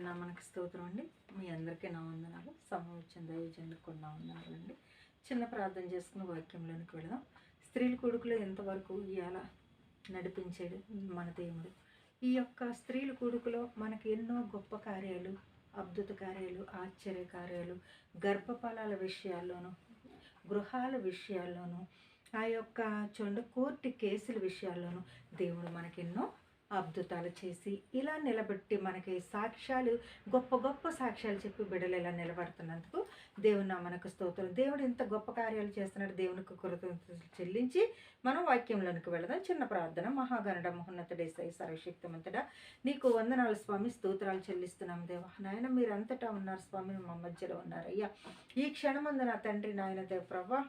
నా మనకి స్తోత్రం అండి. మీ అందరికీ నా వందనాలు. సమయం వచ్చిన కూడా నా వందనాలు అండి. చిన్న ప్రార్థన చేసుకుని వాక్యంలోనికి వెళదాం. స్త్రీల కొడుకులు ఎంతవరకు ఇవాళ నడిపించాడు మన దేవుడు? ఈ యొక్క స్త్రీల కొడుకులో మనకి ఎన్నో గొప్ప కార్యాలు అద్భుత కార్యాలు ఆశ్చర్య కార్యాలు గర్భఫలాల విషయాల్లోనూ గృహాల విషయాల్లోనూ ఆ యొక్క చూడండి కోర్టు కేసుల విషయాల్లోనూ దేవుడు మనకెన్నో అద్భుతాలు చేసి ఇలా నిలబెట్టి మనకి సాక్ష్యాలు గొప్ప గొప్ప సాక్ష్యాలు చెప్పి బిడ్డలు ఇలా నిలబడుతున్నందుకు దేవుని మనకు స్తోత్రం. దేవుడు ఇంత గొప్ప కార్యాలు చేస్తున్నాడు. దేవునికి కృతజ్ఞతలు చెల్లించి మనం వాక్యంలోనికి వెళదాం. చిన్న ప్రార్థన. మహాగణడ మహోన్నతుడేసై సర్వశక్తిమంతుడా నీకు వందనాలు స్వామి. స్తోత్రాలు చెల్లిస్తున్నాం దేవా. నాయన మీరు అంతటా ఉన్నారు స్వామి. మా మధ్యలో ఉన్నారయ్యా. ఈ క్షణమందు నా తండ్రి నాయన దేవ ప్రభా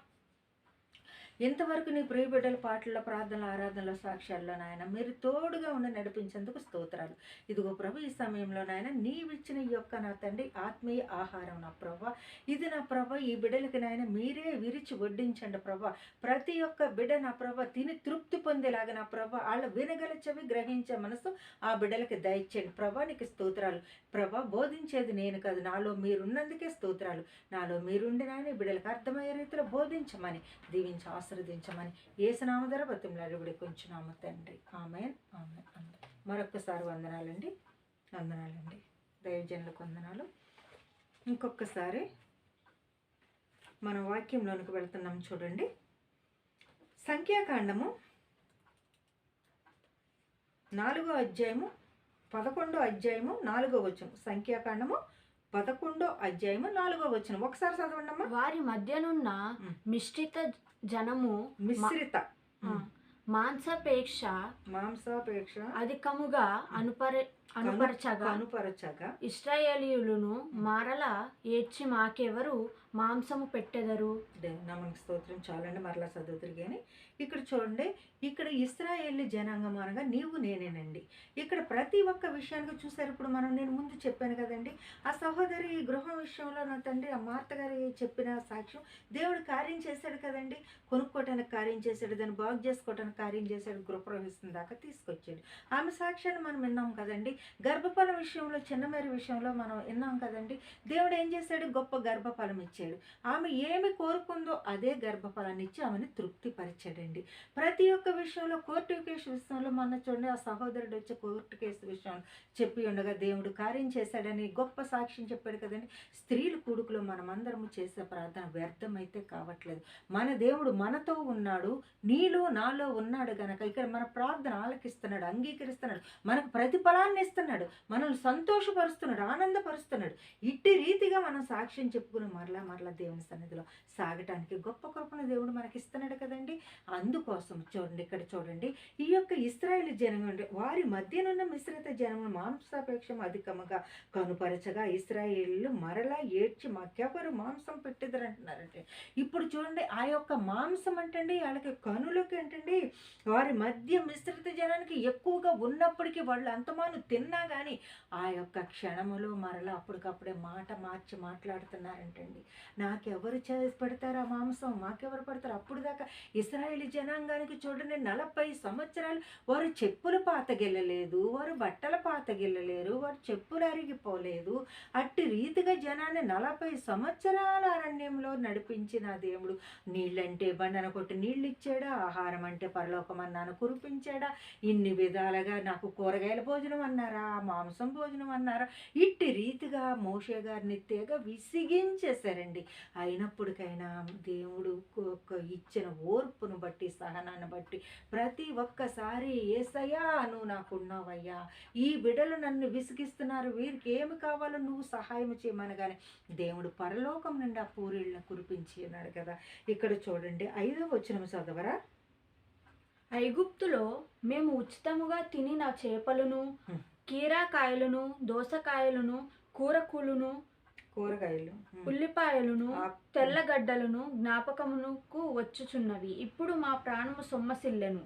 ఇంతవరకు నీ ప్రియ బిడ్డల పాటల్లో ప్రార్థనలు ఆరాధనల సాక్ష్యాల్లో నాయన మీరు తోడుగా ఉండి నడిపించేందుకు స్తోత్రాలు. ఇదిగో ప్రభు ఈ సమయంలో నాయన నీవిచ్చిన ఈ యొక్క నా తండ్రి ఆత్మీయ ఆహారం నా ప్రభ. ఇది నా ప్రభ ఈ బిడ్డలకి నాయన మీరే విరిచి వడ్డించండి ప్రభ. ప్రతి ఒక్క బిడ్డ నా ప్రభ తిని తృప్తి పొందేలాగా నా ప్రభ వాళ్ళ వినగల చెవి గ్రహించే మనసు ఆ బిడ్డలకి దయచేయండి ప్రభా. నీకు స్తోత్రాలు. ప్రభ బోధించేది నేను కాదు నాలో మీరున్నందుకే స్తోత్రాలు. నాలో మీరుండి నాయన బిడ్డలకు అర్థమయ్యే రీతిలో బోధించమని దీవించి ఆశ్రదించమని ఏసునామధర బతిమలాడి కూడా కొంచున్నాము తండ్రి ఆమె ఆమె మరొక్కసారి వందనాలండి. వందనాలండి. దైవజనులకు వందనాలు. ఇంకొకసారి మన వాక్యంలోనికి వెళ్తున్నాం చూడండి. సంఖ్యాకాండము నాలుగో అధ్యాయము పదకొండో అధ్యాయము నాలుగో వచనం. సంఖ్యాకాండము పదకొండో అధ్యాయము నాలుగో వచనం. ఒకసారి చదవండి అమ్మా వారి మధ్యనున్న. మిశ్రిత జనము మిశ్రిత. మాంసపేక్ష మాంసాపేక్ష. అధికముగా అనుపర అనుపరచగా. కనుపరచగా. ఇస్రాయేలీయులను మారల ఏడ్చి మాకెవరు మాంసము పెట్టెదరు. నమ్మకి స్తోత్రం చాలండి మరలా చదువుతురు కానీ ఇక్కడ చూడండి ఇక్కడ ఇస్రాయేల్ జనాంగం అనగా నీవు నేనేనండి. ఇక్కడ ప్రతి ఒక్క విషయానికి చూసారు. ఇప్పుడు మనం నేను ముందు చెప్పాను కదండి ఆ సహోదరి గృహం విషయంలో నా తండ్రి ఆ మార్త గారి చెప్పిన సాక్ష్యం దేవుడు కార్యం చేశాడు కదండి. కొనుక్కోవటానికి కార్యం చేశాడు దాన్ని బాగు చేసుకోవటానికి కార్యం చేశాడు గృహప్రవేశం దాకా తీసుకొచ్చాడు. ఆమె సాక్ష్యాన్ని మనం విన్నాం కదండి. గర్భఫలం విషయంలో చిన్నమేరు విషయంలో మనం విన్నాం కదండి. దేవుడు ఏం చేశాడు? గొప్ప గర్భఫలం ఇచ్చాడు. ఆమె ఏమి కోరుకుందో అదే గర్భఫలాన్ని ఇచ్చి ఆమెను తృప్తిపరిచాడండి. ప్రతి ఒక్క విషయంలో కోర్టు కేసు విషయంలో మొన్న చూడండి ఆ సహోదరుడు వచ్చి కోర్టు కేసు విషయంలో చెప్పి ఉండగా దేవుడు కార్యం చేశాడని గొప్ప సాక్ష్యం చెప్పాడు కదండి. స్త్రీలు కొడుకులో మనమందరము చేసే ప్రార్థన వ్యర్థమైతే కావట్లేదు. మన దేవుడు మనతో ఉన్నాడు నీలో నాలో ఉన్నాడు గనక ఇక్కడ మన ప్రార్థన ఆలకిస్తున్నాడు అంగీకరిస్తున్నాడు మనకు ప్రతిఫలాన్ని ఇస్తున్నాడు మనల్ని సంతోషపరుస్తున్నాడు ఆనందపరుస్తున్నాడు. ఇట్టి రీతిగా మనం సాక్ష్యం చెప్పుకుని మరలా మరలా దేవుని సన్నిధిలో సాగటానికి గొప్ప కృపను దేవుడు మనకి ఇస్తున్నాడు కదండి. అందుకోసం చూడండి ఇక్కడ చూడండి. ఈ యొక్క ఇస్రాయేల్ జనం అంటే వారి మధ్యనున్న మిశ్రిత జనము మాంసాపేక్షం అధికముగా కనుపరచగా ఇస్రాయేళ్ళు మరలా ఏడ్చి మాకెవరు మాంసం పెట్టిద్దరు అంటున్నారంటే. ఇప్పుడు చూడండి ఆ యొక్క మాంసం అంటండి వాళ్ళకి కనులకి ఏంటండి వారి మధ్య మిశ్రిత జనానికి ఎక్కువగా ఉన్నప్పటికీ వాళ్ళు అంతమాను తిన్నా కానీ ఆ యొక్క క్షణములో మరలా అప్పటికప్పుడే మాట మార్చి మాట్లాడుతున్నారంటండి. నాకెవరు చేసి ఆ మాంసం? మాకెవరు పడతారు? అప్పుడు దాకా ఇస్రాయేల్ జనాంగానికి చూడండి నలభై సంవత్సరాలు వారు చెప్పులు పాతగిల్లలేదు వారు బట్టలు పాతగిల్లలేరు వారు చెప్పులు అరిగిపోలేదు. అట్టి రీతిగా జనాన్ని నలభై సంవత్సరాల అరణ్యంలో నడిపించిన దేవుడు నీళ్ళంటే బండన కొట్టి నీళ్ళు ఇచ్చాడా ఆహారం అంటే పరలోకమన్నాను కురిపించాడా? ఇన్ని విధాలుగా నాకు కూరగాయల భోజనం అన్నారా? మాంసం భోజనం అన్నారా? ఇట్టి రీతిగా మోషే గారిని తెగ విసిగించేశారండి. అయినప్పటికైనా దేవుడు ఇచ్చిన ఓర్పును బట్టి సహనాన్ని బట్టి ప్రతి ఒక్కసారి ఏసయ్యా నువ్వు నాకున్నావయ్యా. ఈ బిడలు నన్ను విసిగిస్తున్నారు. వీరికి ఏమి కావాలో నువ్వు సహాయం చేయమనగానే దేవుడు పరలోకం నుండి ఆ పూరీళ్ళను కురిపించి అన్నాడు కదా. ఇక్కడ చూడండి ఐదో వచనం చదవరా? ఐగుప్తులో మేము ఉచితముగా తినిన చేపలను హ్మ్. కీరాకాయలను దోసకాయలను కూరకులను కూరగాయలు. ఉల్లిపాయలను తెల్లగడ్డలను జ్ఞాపకమునకు వచ్చుచున్నవి. ఇప్పుడు మా ప్రాణము సొమ్మసిల్లెను.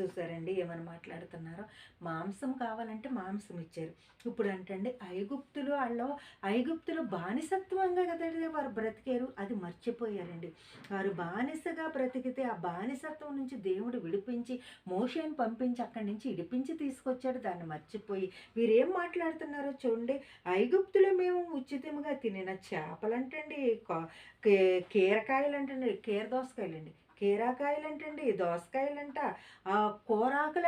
చూసారండి ఏమని మాట్లాడుతున్నారో? మాంసం కావాలంటే మాంసం ఇచ్చారు. ఇప్పుడు అంటండి ఐగుప్తులు వాళ్ళు ఐగుప్తులు బానిసత్వంగా కదండి వారు బ్రతికారు. అది మర్చిపోయారండి. వారు బానిసగా బ్రతికితే ఆ బానిసత్వం నుంచి దేవుడు విడిపించి మోషేని పంపించి అక్కడి నుంచి ఇడిపించి తీసుకొచ్చాడు. దాన్ని మర్చిపోయి వీరేం మాట్లాడుతున్నారో చూడండి. ఐగుప్తులు మేము ఉచితంగా తినిన చేపలంటండి అంటే కీరకాయలు అంటండి కీర కీరాకాయలంటండి దోసకాయలంట ఆ కూరాకులు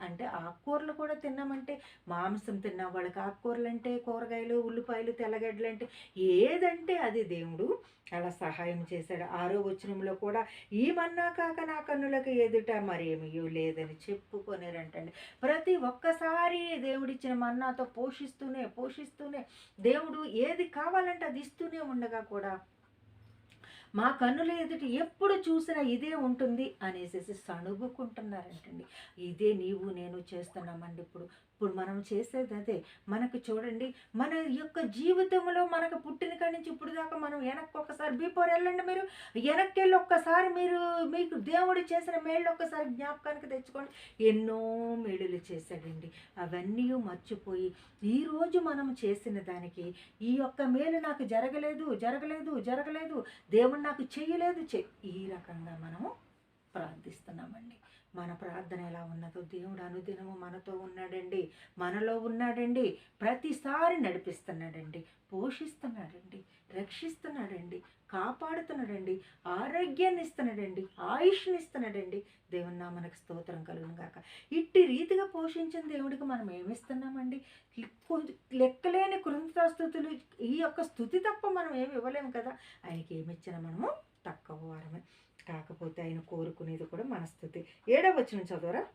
అంటే ఆకుకూరలు కూడా తిన్నామంటే మాంసం తిన్న వాళ్ళకి ఆకుకూరలు అంటే కూరగాయలు ఉల్లిపాయలు తెల్లగడ్డలు అంటే ఏదంటే అది దేవుడు అలా సహాయం చేశాడు. ఆరో వచనంలో కూడా ఈ మన్నా కాక నా కన్నులకు ఎదుట మరేమియో లేదని చెప్పుకొనేరంటండి. ప్రతి ఒక్కసారి దేవుడిచ్చిన మన్నాతో పోషిస్తూనే పోషిస్తూనే దేవుడు ఏది కావాలంటే అది ఇస్తూనే ఉండగా కూడా మా కన్నుల ఎదుట ఎప్పుడు చూసినా ఇదే ఉంటుంది అనేసి సణుగుకుంటున్నారంటండి. ఇదే నీవు నేను చేస్తున్నామండి ఇప్పుడు ఇప్పుడు మనం చేసేది అదే. మనకు చూడండి మన యొక్క జీవితంలో మనకు పుట్టిన కాడి నుంచి ఇప్పుడు దాకా మనం వెనక్కి ఒక్కసారి బిఫోర్ వెళ్ళండి మీరు. వెనక్కి వెళ్ళి ఒక్కసారి మీరు మీకు దేవుడు చేసిన మేళ్ళు ఒక్కసారి జ్ఞాపకానికి తెచ్చుకోండి. ఎన్నో మేలులు చేశాడండి. అవన్నీ మర్చిపోయి ఈరోజు మనం చేసిన దానికి ఈ యొక్క మేలు నాకు జరగలేదు జరగలేదు జరగలేదు. దేవుడు నాకు చేయలేదు. చె ఈ రకంగా మనము ప్రార్థిస్తున్నామండి. మన ప్రార్థన ఎలా ఉన్నదో దేవుడు అనుదినము మనతో ఉన్నాడండి. మనలో ఉన్నాడండి. ప్రతిసారి నడిపిస్తున్నాడండి. పోషిస్తున్నాడండి. రక్షిస్తున్నాడండి. కాపాడుతున్నాడండి. ఆరోగ్యాన్ని ఇస్తున్నాడండి. ఆయుష్ని ఇస్తున్నాడండి. దేవుని మనకు స్తోత్రం కలుగును గాక. ఇట్టి రీతిగా పోషించిన దేవుడికి మనం ఏమిస్తున్నామండి? లెక్కు- లెక్కలేని కృతస్థుతులు ఈ యొక్క స్థుతి తప్ప మనం ఏమి ఇవ్వలేము కదా? ఆయనకి ఏమి ఇచ్చినా మనము తక్కువ వారమే. కాకపోతే ఆయన కోరుకునేది కూడా మన స్థుతి ఏడవ వచ్చిన చదవరా?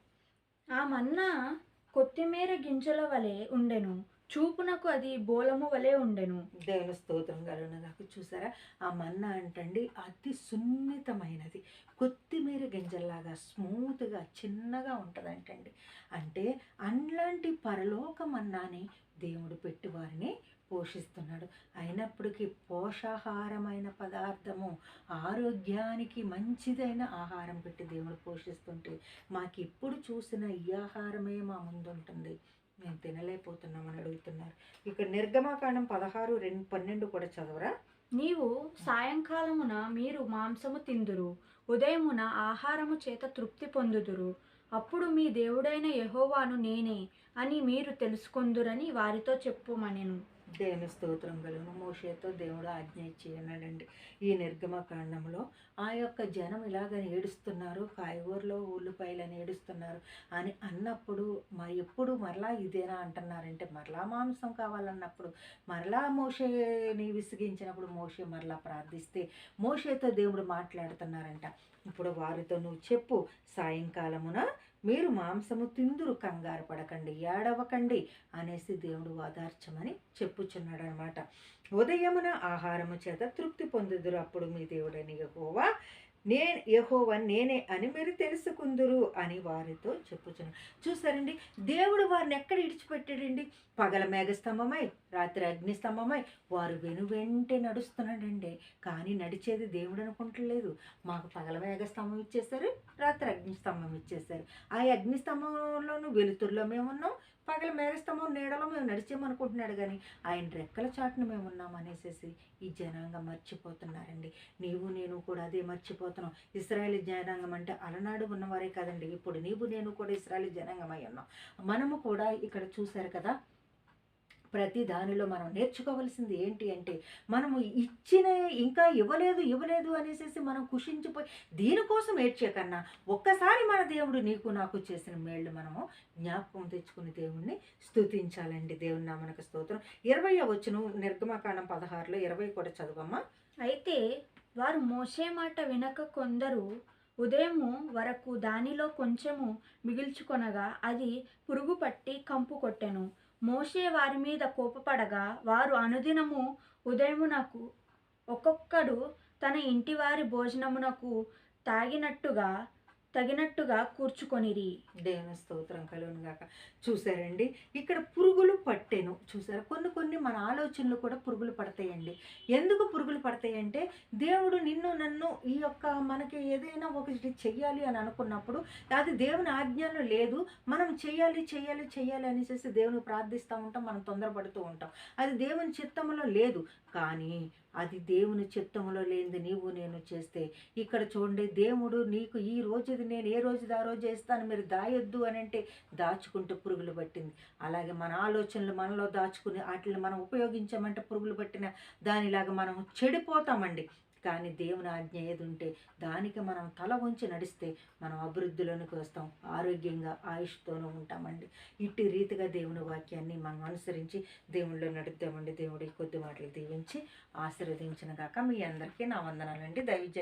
ఆ మన్నా కొత్తిమీర గింజల వలె ఉండెను. చూపునకు అది బోలము వలె ఉండెను. దేవుని స్తోత్రం కలుగును. గాక చూసారా? ఆ మన్నా అంటండి అతి సున్నితమైనది. కొత్తిమీర గింజల్లాగా స్మూత్గా చిన్నగా ఉంటుందంటండి. అంటే అలాంటి పరలోక మన్నాని దేవుడు పెట్టి వారిని పోషిస్తున్నాడు. అయినప్పటికీ పోషాహారమైన పదార్థము ఆరోగ్యానికి మంచిదైన ఆహారం పెట్టి దేవుడు పోషిస్తుంటే మాకు ఎప్పుడు చూసిన ఈ ఆహారమే మా ముందు ఉంటుంది మేము తినలేకపోతున్నామని అడుగుతున్నారు. ఇక్కడ నిర్గమాకాండం పదహారు రెండు పన్నెండు కూడా చదవరా? నీవు సాయంకాలమున మీరు మాంసము తిందురు ఉదయమున ఆహారము చేత తృప్తి పొందుదురు. అప్పుడు మీ దేవుడైన యహోవాను నేనే అని మీరు తెలుసుకొందురని వారితో చెప్పుమనెను. దేవుని స్తోత్రం కలుగును. మోషేతో దేవుడు ఆజ్ఞ ఇచ్చి అన్నాడండి ఈ నిర్గమకాండంలో ఆ యొక్క జనం ఇలాగ ఏడుస్తున్నారు. కాయగూరలో ఉల్లిపాయలని ఏడుస్తున్నారు అని అన్నప్పుడు మా ఎప్పుడు మరలా ఇదేనా అంటున్నారంటే మరలా మాంసం కావాలన్నప్పుడు మరలా మోషేని విసిగించినప్పుడు మోషే మరలా ప్రార్థిస్తే మోషేతో దేవుడు మాట్లాడుతున్నారంట. ఇప్పుడు వారితో నువ్వు చెప్పు సాయంకాలమున మీరు మాంసము తిందురు కంగారు పడకండి ఏడవకండి అనేసి దేవుడు వాదార్చమని చెప్పుచున్నాడు అనమాట ఉదయమున ఆహారము చేత తృప్తి పొందుదురు. అప్పుడు మీ దేవుడని యహోవా నేను యహోవన్ నేనే అని మీరు తెలుసుకుందురు అని వారితో చెప్పుచున్నాడు చూసారండి? దేవుడు వారిని ఎక్కడ ఇడిచిపెట్టాడండి? పగల మేఘస్తంభమై రాత్రి అగ్నిస్తంభమై వారు వెను వెంటే నడుస్తున్నాడండి. కానీ నడిచేది దేవుడు అనుకుంటలేదు. మాకు పగల మేఘస్తంభం ఇచ్చేశారు రాత్రి అగ్నిస్తంభం ఇచ్చేశారు. ఆ అగ్నిస్తంభంలోనూ వెలుతురులో మేము ఉన్నాం పగల మేఘస్తంభం నీడలో మేము నడిచామనుకుంటున్నాడు కానీ ఆయన రెక్కల చాటును మేము ఉన్నాం అనేసి ఈ జనాంగం మర్చిపోతున్నారండి. నీవు నేను కూడా అదే మర్చిపోతున్నాం. ఇస్రాయేల్ జనాంగం అంటే అలనాడు ఉన్నవారే కదండి. ఇప్పుడు నీవు నేను కూడా ఇస్రాయేల్ జనాంగం అయి ఉన్నాం. మనము కూడా ఇక్కడ చూశారు కదా ప్రతి దానిలో మనం నేర్చుకోవాల్సింది ఏంటి అంటే మనము ఇచ్చిన ఇంకా ఇవ్వలేదు ఇవ్వలేదు అనేసి మనం కుషించిపోయి దీనికోసం ఏడ్చే కన్నా ఒక్కసారి మన దేవుడు నీకు నాకు చేసిన మేళ్ళు మనము జ్ఞాపకం తెచ్చుకుని దేవుణ్ణి స్తుతించాలండి. దేవుని నామనకు స్తోత్రం. ఇరవై వచ్చిన నిర్గమకాండం పదహారులో ఇరవై కూడా చదువమ్మా. అయితే వారు మోసే మాట వినక కొందరు ఉదయము వరకు దానిలో కొంచెము మిగిల్చుకొనగా అది పురుగు పట్టి కంపు కొట్టెను. మోసే వారి మీద కోపపడగా వారు అనుదినము ఉదయమునకు ఒక్కొక్కడు తన ఇంటి వారి భోజనమునకు తాగినట్టుగా తగినట్టుగా కూర్చుకొనిరి. దేవుని స్తోత్రం కలుగును గాక. చూసారండి? ఇక్కడ పురుగులు పట్టెను. చూసారా? కొన్ని కొన్ని మన ఆలోచనలు కూడా పురుగులు పడతాయండి. ఎందుకు పురుగులు పడతాయంటే దేవుడు నిన్ను నన్ను ఈ యొక్క మనకి ఏదైనా ఒకటి చెయ్యాలి అని అనుకున్నప్పుడు అది దేవుని ఆజ్ఞలో లేదు. మనం చెయ్యాలి చెయ్యాలి చెయ్యాలి అనేసి దేవుని ప్రార్థిస్తూ ఉంటాం మనం తొందరపడుతూ ఉంటాం. అది దేవుని చిత్తంలో లేదు. కానీ అది దేవుని చిత్తంలో లేనిది నీవు నేను చేస్తే. ఇక్కడ చూడండి దేవుడు నీకు ఈ రోజుది నేను ఏ రోజుది ఆ రోజు చేస్తాను మీరు దాయొద్దు అని అంటే దాచుకుంటే పురుగులు పట్టింది. అలాగే మన ఆలోచనలు మనలో దాచుకుని వాటిని మనం ఉపయోగించామంటే పురుగులు పట్టిన దానిలాగా మనం చెడిపోతామండి. కానీ దేవుని ఆజ్ఞ ఏది ఉంటే దానికి మనం తల ఉంచి నడిస్తే మనం అభివృద్ధిలోనికి వస్తాం ఆరోగ్యంగా ఆయుష్తోనూ ఉంటామండి. ఇట్టి రీతిగా దేవుని వాక్యాన్ని మనం అనుసరించి దేవుళ్ళో నడుద్దామండి దేవుడి కొద్ది మాటలు దీవించి ఆశీర్వదించిన గాక మీ అందరికీ నా వందనాలండి. దైవజ